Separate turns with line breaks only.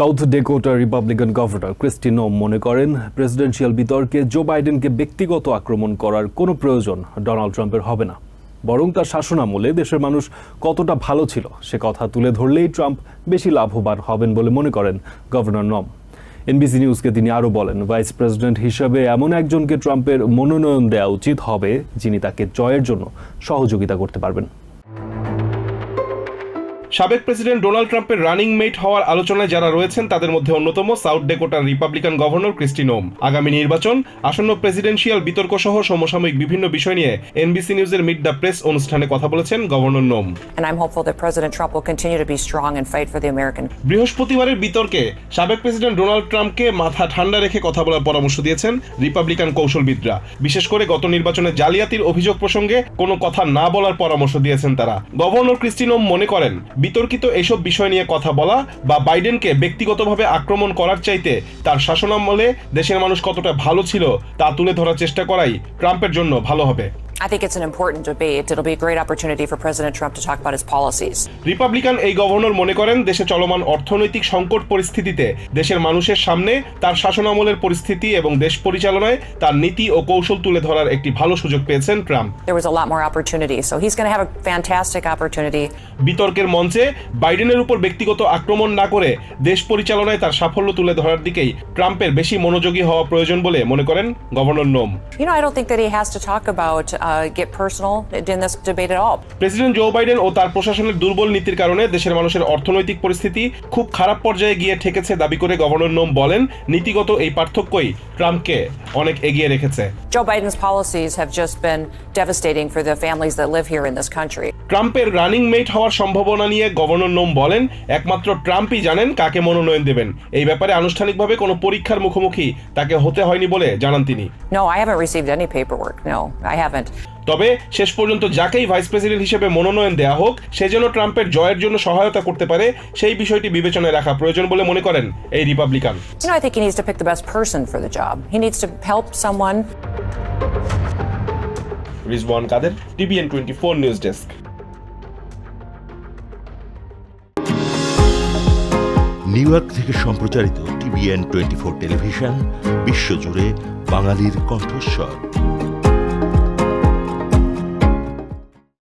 South Dakota Republican governor Kristi Noem মনে করেন presidential বিতর্কে জো বাইডেনকে ব্যক্তিগত আক্রমণ করার কোনো প্রয়োজন ডোনাল্ড ট্রাম্পের হবে না। বরং তার শাসনামলে দেশের মানুষ কতটা ভালো ছিল সে কথা তুলে ধরলেই ট্রাম্প বেশি লাভবান হবেন বলে মনে করেন গভর্নর নম এনবিসি নিউজকে তিনি আরও বলেন ভাইস প্রেসিডেন্ট হিসেবে এমন একজনকে ট্রাম্পের মনোনয়ন দেওয়া উচিত হবে যিনি তাকে জয়ের জন্য সহযোগিতা করতে পারবেন।
সাবেক প্রেসিডেন্ট ডোনাল্ড ট্রাম্পের রানিং মেট হওয়ার আলোচনায় যারা রয়েছেন তাদের মধ্যে অন্যতম সাউথ ডেকোটার রিপাবলিকান গভর্নর ক্রিস্টি নোম আগামী নির্বাচন আসন্ন প্রেসিডেন্সিয়াল বিতর্ক সহ সমসাময়িক বিভিন্ন বিষয় নিয়ে এনবিসি নিউজের মিট দ্য প্রেস অনুষ্ঠানে কথা বলেছেন গভর্নর নোম। বৃহস্পতিবারের বিতর্কে সাবেক প্রেসিডেন্ট ডোনাল্ড ট্রাম্পকে মাথা ঠান্ডা রেখে কথা বলার পরামর্শ দিয়েছেন রিপাবলিকান কৌশলবিদরা। বিশেষ করে গত নির্বাচনে জালিয়াতির অভিযোগ প্রসঙ্গে কোনো কথা না বলার পরামর্শ দিয়েছেন তারা। গভর্নর ক্রিস্টিনোম মনে করেন বিতর্কিত এসব বিষয় নিয়ে কথা বলা বা বাইডেনকে ব্যক্তিগতভাবে আক্রমণ করার চাইতে তার শাসনামলে দেশের মানুষ কতটা ভালো ছিল তা তুলে ধরার চেষ্টা করাই ট্রাম্পের জন্য ভালো হবে।
I think it's an important debate. It'll be a great opportunity for President Trump to talk about his policies.
Republican এই গভর্নর মনে করেন দেশে চলমান অর্থনৈতিক সংকট পরিস্থিতিতে দেশের মানুষের সামনে তার শাসনামলের পরিস্থিতি এবং দেশ পরিচালনায় তার নীতি ও কৌশল তুলে ধরার একটি ভালো সুযোগ পেয়েছেন Trump
There was a lot more opportunity. So he's going to have a fantastic opportunity.
বিতর্কের মঞ্চে বাইডেনের উপর ব্যক্তিগত আক্রমণ না করে দেশ পরিচালনায় তার সাফল্য তুলে ধরার দিকেই ট্রাম্পের বেশি মনোযোগী হওয়া প্রয়োজন বলে মনে করেন গভর্নর নোম
You know, I don't think that he has to talk about, uh, get personal in this debate at all.
President Joe Biden ও তার প্রশাসনের দুর্বল নীতির কারণে দেশের মানুষের অর্থনৈতিক পরিস্থিতি খুব খারাপ পর্যায়ে গিয়ে ঠেকেছে দাবি করে গভর্নর নোম বলেন নীতিগত এই পার্থক্যই ট্রাম্পকে অনেক এগিয়ে রেখেছে
Joe Biden's policies have just been devastating for the families that live here in this country.
ট্রাম্পের রানিং মেট হওয়ার সম্ভাবনা নিয়ে গভর্নর নোম বলেন একমাত্র ট্রাম্পই জানেন কাকে মনোনয়ন দেবেন এই ব্যাপারে আনুষ্ঠানিকভাবে কোনো পরীক্ষার মুখোমুখি তাকে হতে হয়নি বলে জানান তিনি
No, I haven't received any paperwork. No, I haven't.
তবে শেষ পর্যন্ত যাকেই ভাইস প্রেসিডেন্ট হিসেবে মনোনয়ন দেয়া হোক সে যেন ট্রাম্পের জয়ের জন্য সহায়তা করতে পারে সেই বিষয়টি বিবেচনায় রাখা প্রয়োজন বলে মনে করেন এই Republican.
I think he needs to pick the best person for the job. He needs to help someone.
Rizwan Kader TVN twenty four news desk
New York থেকে সম্প্রচারিত টিভিএন টোয়েন্টি ফোর টেলিভিশন বিশ্বজুড়ে বাঙালির কণ্ঠস্বর।